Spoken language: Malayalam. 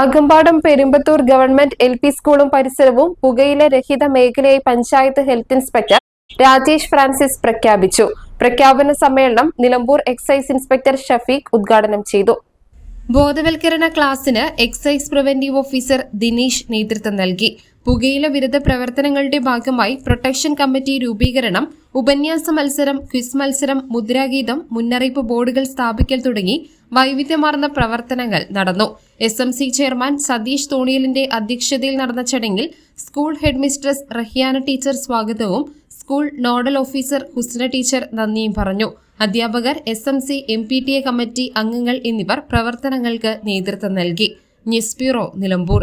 Akampadam Perumbathur government L P സ്കൂളും പരിസരവും പുകയില രഹിത മേഖലയായി പഞ്ചായത്ത് ഹെൽത്ത് ഇൻസ്പെക്ടർ രാജേഷ് ഫ്രാൻസിസ് പ്രഖ്യാപിച്ചു. പ്രഖ്യാപന സമ്മേളനം നിലമ്പൂർ എക്സൈസ് ഇൻസ്പെക്ടർ ഷഫീഖ് ഉദ്ഘാടനം ചെയ്തു. ബോധവൽക്കരണ ക്ലാസ്സിന് എക്സൈസ് പ്രിവന്റീവ് ഓഫീസർ ദിനീഷ് നേതൃത്വം നൽകി. പുകയില വിരുദ്ധ പ്രവർത്തനങ്ങളുടെ ഭാഗമായി പ്രൊട്ടക്ഷൻ കമ്മിറ്റി രൂപീകരണം ഉപന്യാസ മത്സരം ക്വിസ് മത്സരം മുദ്രാഗീതം മുന്നറിയിപ്പ് ബോർഡുകൾ സ്ഥാപിക്കൽ തുടങ്ങി വൈവിധ്യമാർന്ന പ്രവർത്തനങ്ങൾ നടന്നു. S M C chairman Satheesh തോണിയലിന്റെ അധ്യക്ഷതയിൽ നടന്ന ചടങ്ങിൽ സ്കൂൾ ഹെഡ്മിസ്ട്രസ് റഹിയാന ടീച്ചർ സ്വാഗതവും school nodal officer Husna teacher നന്ദിയും പറഞ്ഞു. അധ്യാപകർ S M C M P T A committee അംഗങ്ങൾ എന്നിവർ പ്രവർത്തനങ്ങൾക്ക് നേതൃത്വം നൽകി. News bureau Nilambur.